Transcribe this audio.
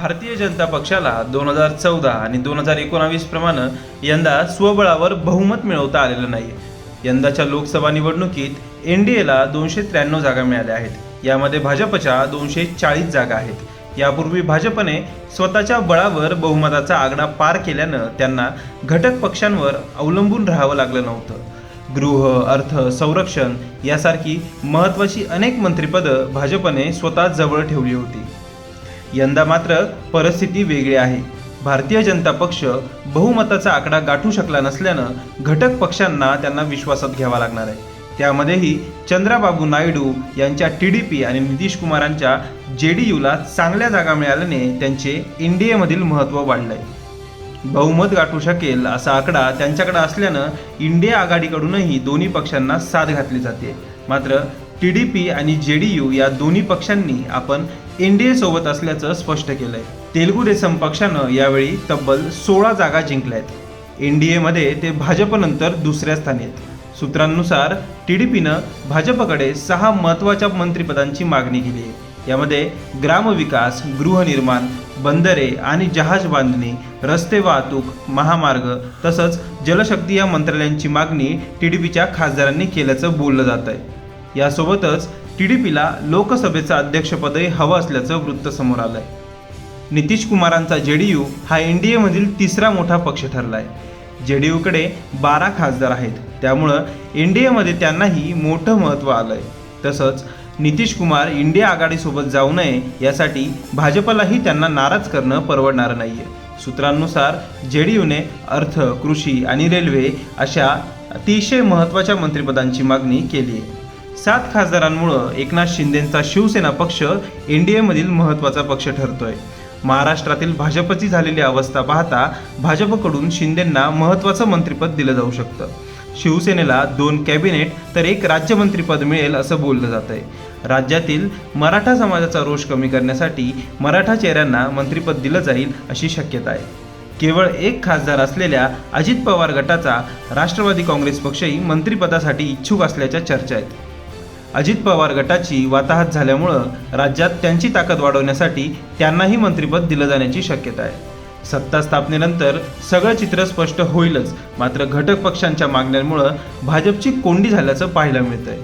भारतीय जनता पक्षाला दोन हजार चौदा आणि दोन हजार एकोणावीस प्रमाणे यंदा स्वबळावर बहुमत मिळवता आलेलं नाही यंदाच्या लोकसभा निवडणुकीत एन डी एला दोनशे त्र्याण्णव जागा मिळाल्या आहेत. यामध्ये भाजपच्या दोनशे चाळीस जागा आहेत. यापूर्वी भाजपने स्वतःच्या बळावर बहुमताचा आकडा पार केल्यानं त्यांना घटक पक्षांवर अवलंबून राहावं लागलं नव्हतं. गृह अर्थ संरक्षण यासारखी महत्त्वाची अनेक मंत्रिपदं भाजपने स्वतः जवळ ठेवली होती. यंदा मात्र परिस्थिती वेगळी आहे. भारतीय जनता पक्ष बहुमताचा आकडा गाठू शकला नसल्यानं घटक पक्षांना त्यांना विश्वासात घ्यावा लागणार आहे. त्यामध्येही चंद्राबाबू नायडू यांच्या टी डी पी आणि नितीश कुमारांच्या जे डी यूला चांगल्या जागा मिळाल्याने त्यांचे इंडियामधील महत्त्व वाढलंय. बहुमत गाठू शकेल असा आकडा त्यांच्याकडे असल्यानं इंडिया आघाडीकडूनही दोन्ही पक्षांना साथ घातली जाते. मात्र टी डी पी आणि जे डी यू या दोन्ही पक्षांनी आपण एन डी सोबत असल्याचं स्पष्ट केलंय. तेलगू देसम पक्षानं यावेळी तब्बल सोळा जागा जिंकल्यात. एन डी एमध्ये ते भाजपनंतर दुसऱ्या स्थानी आहेत सूत्रांनुसार टी डी पीनं भाजपकडे सहा महत्त्वाच्या मंत्रिपदांची मागणी केली. आहे यामध्ये ग्रामविकास गृहनिर्माण बंदरे आणि जहाज बांधणी रस्ते वाहतूक महामार्ग तसंच जलशक्ती या मंत्रालयांची मागणी टी डी पीच्या खासदारांनी केल्याचं बोललं जात आहे यासोबतच टी डी पीला लोकसभेचं अध्यक्षपदही हवं असल्याचं वृत्त समोर आलंय. नितीश कुमारांचा यू हा एन डी एमधील तिसरा मोठा पक्ष ठरला आहे यूकडे बारा खासदार आहेत. त्यामुळं एन डी एमध्ये त्यांनाही मोठं महत्त्व आलं आहे तसंच नितीश कुमार इंडिया आघाडीसोबत जाऊ नये यासाठी भाजपलाही त्यांना नाराज करणं परवडणारं नाही आहे सूत्रांनुसार यूने अर्थ कृषी आणि रेल्वे अशा अतिशय महत्त्वाच्या मंत्रिपदांची मागणी केली आहे सात खासदारांमुळं एकनाथ शिंदेंचा शिवसेना पक्ष एन डी एमधील महत्त्वाचा पक्ष ठरतोय. महाराष्ट्रातील भाजपची झालेली अवस्था पाहता भाजपकडून शिंदेंना महत्त्वाचं मंत्रिपद दिलं जाऊ शकतं. शिवसेनेला दोन कॅबिनेट तर एक राज्यमंत्रीपद मिळेल असं बोललं जात आहे राज्यातील मराठा समाजाचा रोष कमी करण्यासाठी मराठा चेहऱ्यांना मंत्रिपद दिलं जाईल अशी शक्यता आहे. केवळ एक खासदार असलेल्या अजित पवार गटाचा राष्ट्रवादी काँग्रेस पक्षही मंत्रिपदासाठी इच्छुक असल्याच्या चर्चा आहेत. अजित पवार गटाची वाताहत झाल्यामुळं राज्यात त्यांची ताकद वाढवण्यासाठी त्यांनाही मंत्रिपद दिलं जाण्याची शक्यता आहे. सत्ता स्थापनेनंतर सगळं चित्र स्पष्ट होईलच मात्र घटक पक्षांच्या मागण्यांमुळं भाजपची कोंडी झाल्याचं पाहायला मिळतंय.